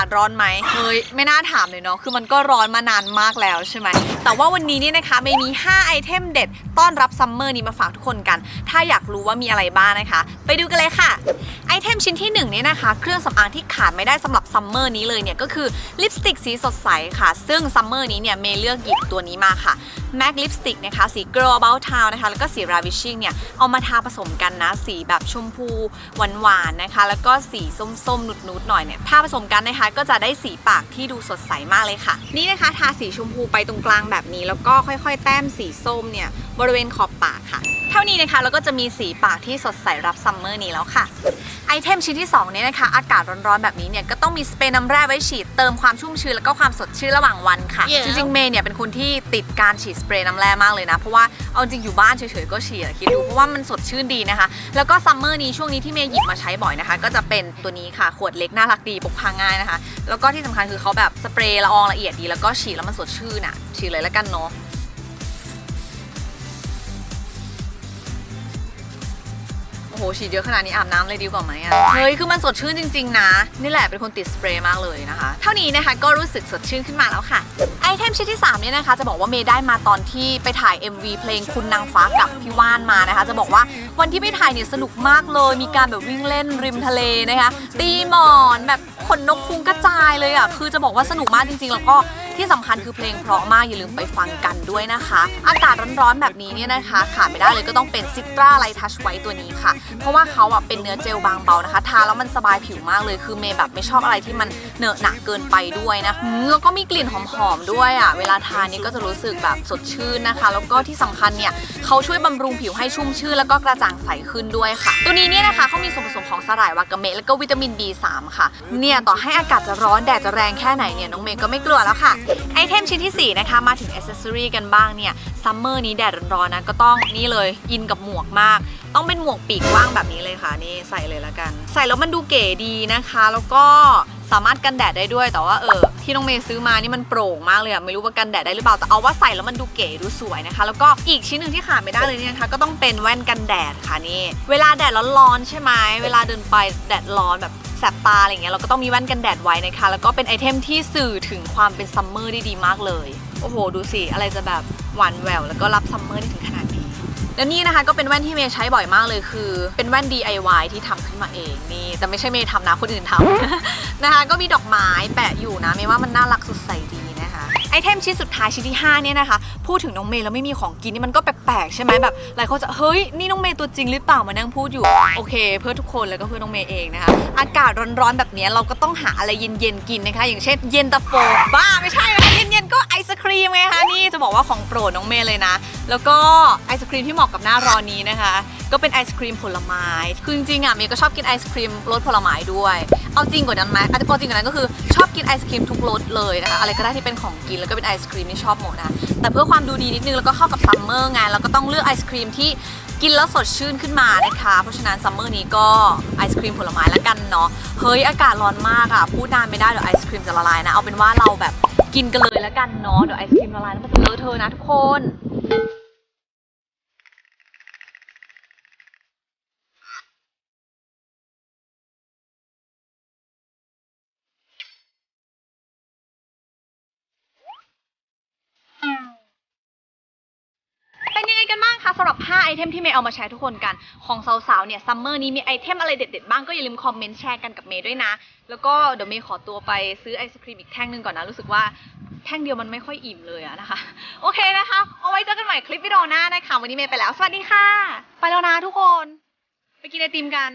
าศร้อนไหมเฮ้ยไม่น่าถามเลยเนาะคือมันก็ร้อนมานานมากแล้วใช่ไหมแต่ว่าวันนี้เนี่ยนะคะเมย์มี 5 ไอเทมเด็ด ต้อนรับซัมเมอร์นี้มาฝากทุกคนกัน ถ้าอยากรู้ว่ามีอะไรบ้างนะคะ ไปดูกันเลยค่ะไอเทมชิ้นที่1เนี่ยนะคะ เครื่องสำอางที่ขาดไม่ได้สำหรับซัมเมอร์นี้เลยเนี่ยก็คือลิปสติกสีสดใสค่ะ ซึ่งซัมเมอร์นี้เนี่ยเมย์เลือกหยิบตัวนี้มาค่ะ MAC ลิปสติกนะคะ สี Girl About Town นะคะ แล้วก็สี Ravishing เนี่ย เอามาทาผสมกันนะ สีแบบชมพูหวานๆนะคะ แล้วก็สีส้มๆ นุดๆ หน่อยเนี่ย ทาผสมกันนะคะ ก็จะได้สีปากที่ดูสดใสมากเลยค่ะ นี่นะคะ ทาสีชมพูไปตรงกลางแบบนี้ แล้วก็ค่อยๆ แต้มสีส้มเนี่ย บริเวณขอบปากค่ะ ท่านี้นะคะแล้วก็จะมีสีปากที่สดใสรับซัมเมอร์นี้แล้วค่ะ ไอเทมชิ้นที่2เนี่ยนะคะ อากาศร้อนๆแบบนี้เนี่ยก็ต้องมีสเปรย์น้ำแร่ไว้ฉีดเติมความชุ่มชื้นแล้วก็ความสดชื่นระหว่างวันค่ะ Yeah. จริงๆเมย์เนี่ยเป็นคนที่ติดการฉีดสเปรย์น้ำแร่มากเลยนะเพราะว่าเอาจริงอยู่บ้านเฉยๆก็ฉีดอะคิดดูเพราะว่ามันสดชื่นดีนะคะ แล้วก็ซัมเมอร์นี้ช่วงนี้ที่เมย์หยิบมาใช้บ่อยนะคะ ก็จะเป็นตัวนี้ค่ะขวดเล็กน่ารักดีพกพาง่ายนะคะ แล้วก็ที่สำคัญคือเขาแบบสเปรย์ละอองละเอียดดี แล้วก็ฉีดแล้วมันสดชื่นอะฉีดเลยแล้วกันเนาะ โอ้โหฉีดเยอะขนาดนี้อาบน้ำเลยดีกว่าไหมอะเฮ้ยคือมันสดชื่นจริง ๆ นะ นี่แหละเป็นคนติดสเปรย์มากเลยนะคะ เท่านี้นะคะก็รู้สึกสดชื่นขึ้นมาแล้วค่ะ ไอเทมชิ้นที่3เนี่ยนะคะ จะบอกว่าเมย์ได้มาตอนที่ไปถ่าย MV เพลงคุณนางฟ้ากับพี่ว่านมานะคะ จะบอกว่าวันที่ไปถ่ายเนี่ยสนุกมากเลย มีการแบบวิ่งเล่นริมทะเลนะคะ ตีหมอนแบบขนนกฟุ้งกระจายเลยอะคือจะบอกว่าสนุกมากจริง ๆ แล้วก็ที่สำคัญคือเพลงเพราะมากอย่าลืมไปฟังกันด้วยนะคะ อากาศร้อนๆแบบนี้เนี่ยนะคะขาดไม่ได้เลยก็ต้องเป็นซิตราไลทัชไว้ตัวนี้ค่ะเพราะว่าเขาอะเป็นเนื้อเจลบางเบานะคะ ทาแล้วมันสบายผิวมากเลย คือเมย์แบบไม่ชอบอะไรที่มันเหนอะหนักเกินไปด้วยนะแล้วก็มีกลิ่นหอมๆด้วยอะ เวลาทานนี่ก็จะรู้สึกแบบสดชื่นนะคะ แล้วก็ที่สำคัญเนี่ยเขาช่วยบำรุงผิวให้ชุ่มชื่นแล้วก็กระจ่างใสขึ้นด้วยค่ะ ตัวนี้เนี่ยนะคะเขามีส่วนผสมของสาหร่ายวากาเมะแล้วก็วิตามิน B3 ค่ะ เนี่ยต่อให้อากาศจะร้อนแดดจะแรงแค่ไหนเนี่ยน้องเมย์ก็ไม่กลัวแล้วค่ะ ไอเทมชิ้นที่ 4 นะคะ มาถึงอ c เซสซอรี่กันบ้างเนี่ยซัมเมอร์นี้แดดร้อนๆนะก็ต้องนี่เลยอินกับหมวกมาก ต้องเป็นหมวกปีกกว้างแบบนี้เลยค่ะนี่ใส่เลยล้วกัน ใส่แล้วมันดูเก๋ดีนะคะ แล้วก็สามารถกันแดดได้ด้วยแต่ว่าเออที่น้องเมย์ซื้อมานี่มันโปร่งมากเลยอะไม่รู้ว่ากันแดดได้หรือเปล่าแต่เอาว่าใส่แล้วมันดูเก๋ดูสวยนะคะ แล้วก็อีกชิ้นหนึ่งที่ขาดไม่ได้เลยเนี่ยนะคะ ก็ต้องเป็นแว่นกันแดดค่ะนี่เวลาแดดร้อนๆใช่ไหมเวลาเดินไปแดดร้อนแบบแสบตาอะไรเงี้ยเราก็ต้องมีแว่นกันแดดไว้นะคะ แล้วก็เป็นไอเทมที่สื่อถึงความเป็นซัมเมอร์ได้ดีมากเลยโอ้โห ดูสิอะไรจะแบบหวานแหววแล้วก็รับซัมเมอร์ได้ถึงขนาด แล้วนี่นะคะก็เป็นแว่นที่เมย์ใช้บ่อยมากเลยคือ เป็นแว่น DIY ที่ทำขึ้นมาเองนี่แต่ไม่ใช่เมย์ทำนะคนอื่นทำนะคะ ก็มีดอกไม้แปะอยู่นะเมย์ว่ามันน่ารักสุดใสดีนะคะไอเทมชิ้นสุดท้ายชิ้นที่ห้าเนี่ยนะคะพูดถึงน้องเมย์แล้วไม่มีของกินนี่มันก็แปลกๆใช่ไหมแบบหลายคนจะเฮ้ยนี่น้องเมย์ตัวจริงหรือเปล่ามานั่งพูดอยู่โอเค เพื่อทุกคนแล้วก็เพื่อน้องเมย์เองนะคะอากาศร้อนๆแบบนี้เราก็ต้องหาอะไรเย็นๆกินนะคะ อย่างเช่นเย็นตาโฟบ้าไม่ใช่นะคะเย็น จะบอกว่าของโปรดน้องเมย์เลยนะ แล้วก็ไอศครีมที่เหมาะกับหน้าร้อนนี้นะคะ ก็เป็นไอศครีมผลไม้ คือจริงๆอะเมย์ก็ชอบกินไอศครีมรสผลไม้ด้วย เอาจริงกว่านั้นไหมอาจจะเอจริงกว่านั้นก็คือชอบกินไอศครีมทุกรสเลยนะคะ อะไรก็ได้ที่เป็นของกินแล้วก็เป็นไอศครีมที่ชอบหมดนะ แต่เพื่อความดูดีนิดนึงแล้วก็เข้ากับซัมเมอร์ไงเราก็ต้องเลือกไอศครีมที่กินแล้วสดชื่นขึ้นมานะคะ เพราะฉะนั้นซัมเมอร์นี้ก็ไอศครีมผลไม้ละกันเนาะ เฮ้ยอากาศร้อนมากอะพูดนานไม่ได้เดี๋ยวไอศครีมจะละลายนะ เอาเป็นว่าเราแบบ กินกันเลยแล้วกันเนาะเดี๋ยวไอศครีมละลายแล้วมันจะเลอะเทอะนะทุกคนยังไงกันบ้าง คะสำหรับ 5 ไอเทมที่เมย์เอามาแชร์ทุกคนกัน ของสาวๆ เนี่ยซัมเมอร์นี้มีไอเทมอะไรเด็ดๆ บ้างก็อย่าลืมคอมเมนต์แชร์กันกับเมย์ด้วยนะ แล้วก็เดี๋ยวเมย์ขอตัวไปซื้อไอศครีมอีกแท่งหนึ่งก่อนนะ รู้สึกว่าแท่งเดียวมันไม่ค่อยอิ่มเลยอะนะคะ โอเคนะคะ เอาไว้เจอกันใหม่คลิปวิดีโอหน้านะคะวันนี้เมย์ไปแล้ว สวัสดีค่ะ ไปแล้วนะทุกคน ไปกินไอติมกัน